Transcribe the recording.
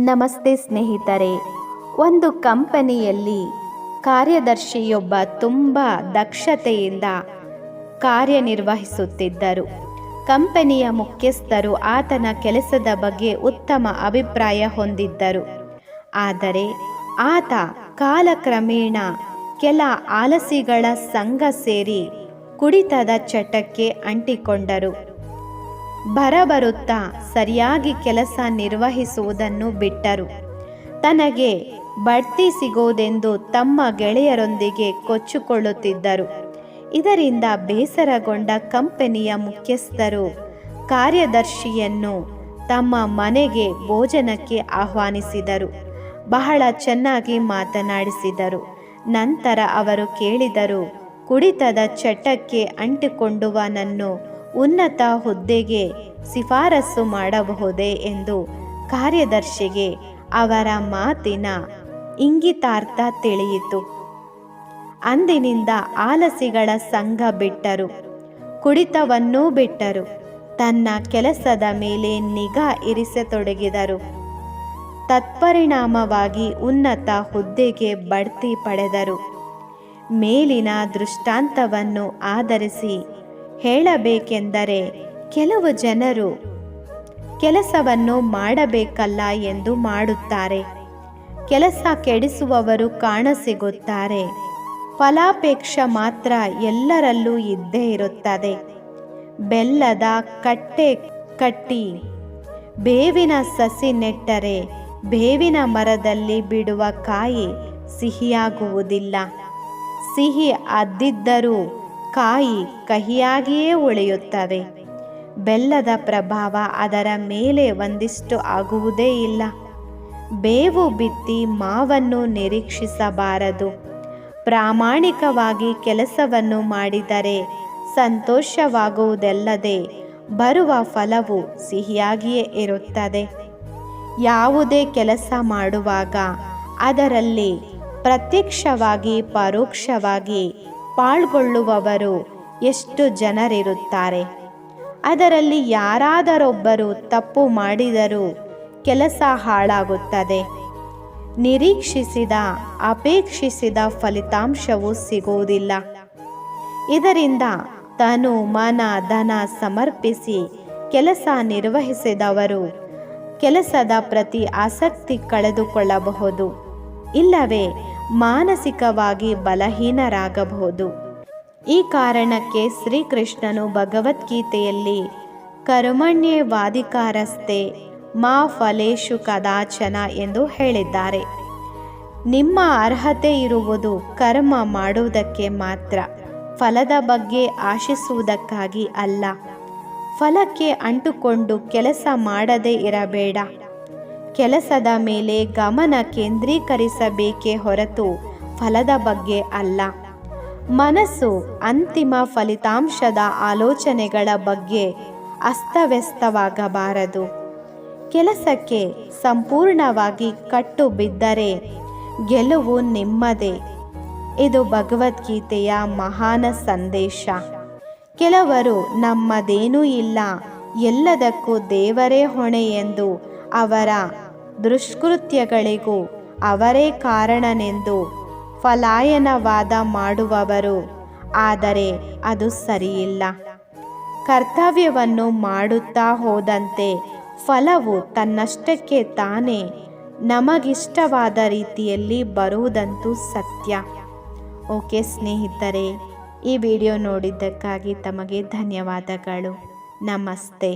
ನಮಸ್ತೆ ಸ್ನೇಹಿತರೆ, ಒಂದು ಕಂಪನಿಯಲ್ಲಿ ಕಾರ್ಯದರ್ಶಿಯೊಬ್ಬ ತುಂಬ ದಕ್ಷತೆಯಿಂದ ಕಾರ್ಯನಿರ್ವಹಿಸುತ್ತಿದ್ದರು. ಕಂಪನಿಯ ಮುಖ್ಯಸ್ಥರು ಆತನ ಕೆಲಸದ ಬಗ್ಗೆ ಉತ್ತಮ ಅಭಿಪ್ರಾಯ ಹೊಂದಿದ್ದರು. ಆದರೆ ಆತ ಕಾಲಕ್ರಮೇಣ ಕೆಲ ಆಲಸಿಗಳ ಸಂಘ ಸೇರಿ ಕುಡಿತದ ಚಟಕ್ಕೆ ಅಂಟಿಕೊಂಡರು. ಬರಬರುತ್ತಾ ಸರಿಯಾಗಿ ಕೆಲಸ ನಿರ್ವಹಿಸುವುದನ್ನು ಬಿಟ್ಟರು. ತನಗೆ ಬಡ್ತಿ ಸಿಗೋದೆಂದು ತಮ್ಮ ಗೆಳೆಯರೊಂದಿಗೆ ಕೊಚ್ಚಿಕೊಳ್ಳುತ್ತಿದ್ದರು. ಇದರಿಂದ ಬೇಸರಗೊಂಡ ಕಂಪನಿಯ ಮುಖ್ಯಸ್ಥರು ಕಾರ್ಯದರ್ಶಿಯನ್ನು ತಮ್ಮ ಮನೆಗೆ ಭೋಜನಕ್ಕೆ ಆಹ್ವಾನಿಸಿದರು. ಬಹಳ ಚೆನ್ನಾಗಿ ಮಾತನಾಡಿಸಿದರು. ನಂತರ ಅವರು ಕೇಳಿದರು, ಕುಡಿತದ ಚಟಕ್ಕೆ ಅಂಟಿಕೊಂಡುವನನ್ನು ಉನ್ನತ ಹುದ್ದೆಗೆ ಶಿಫಾರಸು ಮಾಡಬಹುದೇ ಎಂದು ಕಾರ್ಯದರ್ಶಿಗೆ ಅವರ ಮಾತಿನ ಇಂಗಿತಾರ್ಥ ತಿಳಿಯಿತು. ಅಂದಿನಿಂದ ಆಲಸಿಗಳ ಸಂಘ ಬಿಟ್ಟರು, ಕುಡಿತವನ್ನೂ ಬಿಟ್ಟರು, ತನ್ನ ಕೆಲಸದ ಮೇಲೆ ನಿಗಾ ಇರಿಸತೊಡಗಿದರು. ತತ್ಪರಿಣಾಮವಾಗಿ ಉನ್ನತ ಹುದ್ದೆಗೆ ಬಡ್ತಿ ಪಡೆದರು. ಮೇಲಿನ ದೃಷ್ಟಾಂತವನ್ನು ಆಧರಿಸಿ ಹೇಳಬೇಕೆಂದರೆ ಕೆಲವು ಜನರು ಕೆಲಸವನ್ನು ಮಾಡಬೇಕಲ್ಲ ಎಂದು ಮಾಡುತ್ತಾರೆ. ಕೆಲಸ ಕೆಡಿಸುವವರು ಕಾಣಸಿಗುತ್ತಾರೆ. ಫಲಾಪೇಕ್ಷ ಮಾತ್ರ ಎಲ್ಲರಲ್ಲೂ ಇದ್ದೇ ಇರುತ್ತದೆ. ಬೆಲ್ಲದ ಕಟ್ಟೆ ಕಟ್ಟಿ, ಬೇವಿನ ಸಸಿ ನೆಟ್ಟರೆ ಬೇವಿನ ಮರದಲ್ಲಿ ಬಿಡುವ ಕಾಯಿ ಸಿಹಿಯಾಗುವುದಿಲ್ಲ. ಸಿಹಿ ಅದ್ದಿದ್ದರೂ ಕಾಯಿ ಕಹಿಯಾಗಿಯೇ ಉಳಿಯುತ್ತವೆ. ಬೆಲ್ಲದ ಪ್ರಭಾವ ಅದರ ಮೇಲೆ ಒಂದಿಷ್ಟು ಆಗುವುದೇ ಇಲ್ಲ. ಬೇವು ಬಿತ್ತಿ ಮಾವನ್ನು ನಿರೀಕ್ಷಿಸಬಾರದು. ಪ್ರಾಮಾಣಿಕವಾಗಿ ಕೆಲಸವನ್ನು ಮಾಡಿದರೆ ಸಂತೋಷವಾಗುವುದಲ್ಲದೆ ಬರುವ ಫಲವು ಸಿಹಿಯಾಗಿಯೇ ಇರುತ್ತದೆ. ಯಾವುದೇ ಕೆಲಸ ಮಾಡುವಾಗ ಅದರಲ್ಲಿ ಪ್ರತ್ಯಕ್ಷವಾಗಿ ಪರೋಕ್ಷವಾಗಿ ಪಾಲ್ಗೊಳ್ಳುವವರು ಎಷ್ಟು ಜನರಿರುತ್ತಾರೆ. ಅದರಲ್ಲಿ ಯಾರಾದರೊಬ್ಬರು ತಪ್ಪು ಮಾಡಿದರೂ ಕೆಲಸ ಹಾಳಾಗುತ್ತದೆ. ನಿರೀಕ್ಷಿಸಿದ, ಅಪೇಕ್ಷಿಸಿದ ಫಲಿತಾಂಶವು ಸಿಗುವುದಿಲ್ಲ. ಇದರಿಂದ ತನು ಮನ, ಧನ ಸಮರ್ಪಿಸಿ ಕೆಲಸ ನಿರ್ವಹಿಸಿದವರು ಕೆಲಸದ ಪ್ರತಿ ಆಸಕ್ತಿ ಕಳೆದುಕೊಳ್ಳಬಹುದು. ಇಲ್ಲವೇ ಮಾನಸಿಕವಾಗಿ ಬಲಹೀನರಾಗಬಹುದು. ಈ ಕಾರಣಕ್ಕೆ ಶ್ರೀಕೃಷ್ಣನು ಭಗವದ್ಗೀತೆಯಲ್ಲಿ ಕರ್ಮಣ್ಯವಾಧಿಕಾರಸ್ಥೆ ಮಾ ಫಲೇಶು ಕದಾಚನ ಎಂದು ಹೇಳಿದ್ದಾರೆ. ನಿಮ್ಮ ಅರ್ಹತೆ ಇರುವುದು ಕರ್ಮ ಮಾಡುವುದಕ್ಕೆ ಮಾತ್ರ, ಫಲದ ಬಗ್ಗೆ ಆಶಿಸುವುದಕ್ಕಾಗಿ ಅಲ್ಲ. ಫಲಕ್ಕೆ ಅಂಟುಕೊಂಡು ಕೆಲಸ ಮಾಡದೇ ಇರಬೇಡ. ಕೆಲಸದ ಮೇಲೆ ಗಮನ ಕೇಂದ್ರೀಕರಿಸಬೇಕೇ ಹೊರತು ಫಲದ ಬಗ್ಗೆ ಅಲ್ಲ. ಮನಸ್ಸು ಅಂತಿಮ ಫಲಿತಾಂಶದ ಆಲೋಚನೆಗಳ ಬಗ್ಗೆ ಅಸ್ತವ್ಯಸ್ತವಾಗಬಾರದು. ಕೆಲಸಕ್ಕೆ ಸಂಪೂರ್ಣವಾಗಿ ಕಟ್ಟು ಬಿದ್ದರೆ ಗೆಲುವು ನಿಮ್ಮದೇ. ಇದು ಭಗವದ್ಗೀತೆಯ ಮಹಾನ ಸಂದೇಶ. ಕೆಲವರು ನಮ್ಮದೇನೂ ಇಲ್ಲ, ಎಲ್ಲದಕ್ಕೂ ದೇವರೇ ಹೊಣೆ ಎಂದು ಅವರ ದುಷ್ಕೃತ್ಯಗಳಿಗೂ ಅವರೇ ಕಾರಣನೆಂದು ಫಲಾಯನವಾದ ಮಾಡುವವರು. ಆದರೆ ಅದು ಸರಿಯಿಲ್ಲ. ಕರ್ತವ್ಯವನ್ನು ಮಾಡುತ್ತಾ ಹೋದಂತೆ ಫಲವು ತನ್ನಷ್ಟಕ್ಕೆ ತಾನೇ ನಮಗಿಷ್ಟವಾದ ರೀತಿಯಲ್ಲಿ ಬರುವುದಂತೂ ಸತ್ಯ. ಓಕೆ ಸ್ನೇಹಿತರೆ, ಈ ವಿಡಿಯೋ ನೋಡಿದ್ದಕ್ಕಾಗಿ ತಮಗೆ ಧನ್ಯವಾದಗಳು. ನಮಸ್ತೆ.